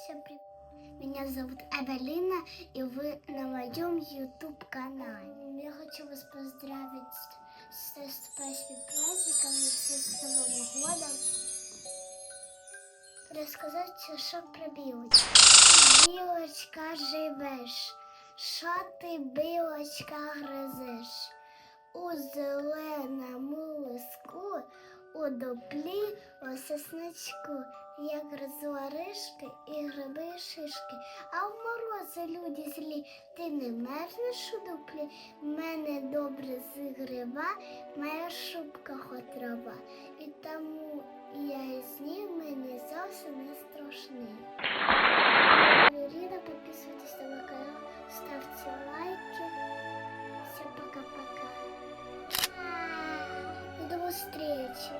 Всем привет. Меня зовут Эвелина, и вы на моем YouTube-канале. Я хочу вас поздравить с наступающим праздником, с Новым годом. Розказати, що про білочку. Білочка живеш, що ти, білочка, гризеш? У зеленому лиску, у дуплі, у сосничку. як розваришки ришки і гриби шишки, а в морози люди злі, ти не мерзнеш у дуплі, мене добре зігрива, моя шубка встречи.